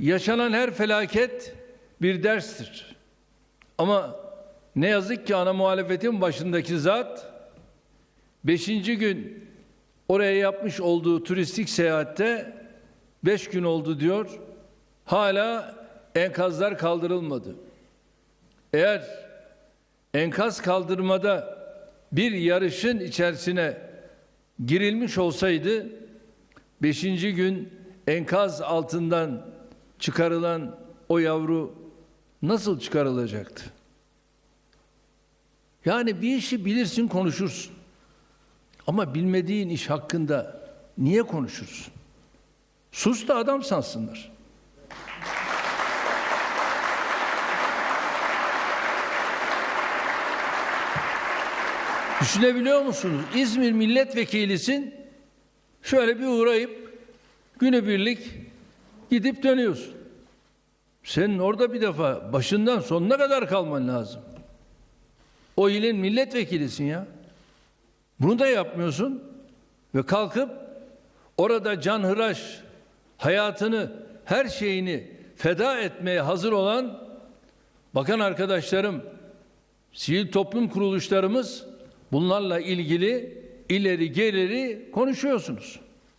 yaşanan her felaket bir derstir. Ama ne yazık ki ana muhalefetin başındaki zat beşinci gün oraya yapmış olduğu turistik seyahatte beş gün oldu diyor. Hala enkazlar kaldırılmadı. Eğer enkaz kaldırmada bir yarışın içerisine girilmiş olsaydı beşinci gün enkaz altından çıkarılan o yavru nasıl çıkarılacaktı? Yani bir işi bilirsin konuşursun. Ama bilmediğin iş hakkında niye konuşursun? Sus da adam sansınlar. Düşünebiliyor musunuz? İzmir milletvekilisin. Şöyle bir uğrayıp günübirlik gidip dönüyorsun. Senin orada bir defa başından sonuna kadar kalman lazım. O ilin milletvekilisin ya. Bunu da yapmıyorsun ve kalkıp orada canhıraş hayatını, her şeyini feda etmeye hazır olan bakan arkadaşlarım, sivil toplum kuruluşlarımız bunlarla ilgili ileri geleri konuşuyorsunuz.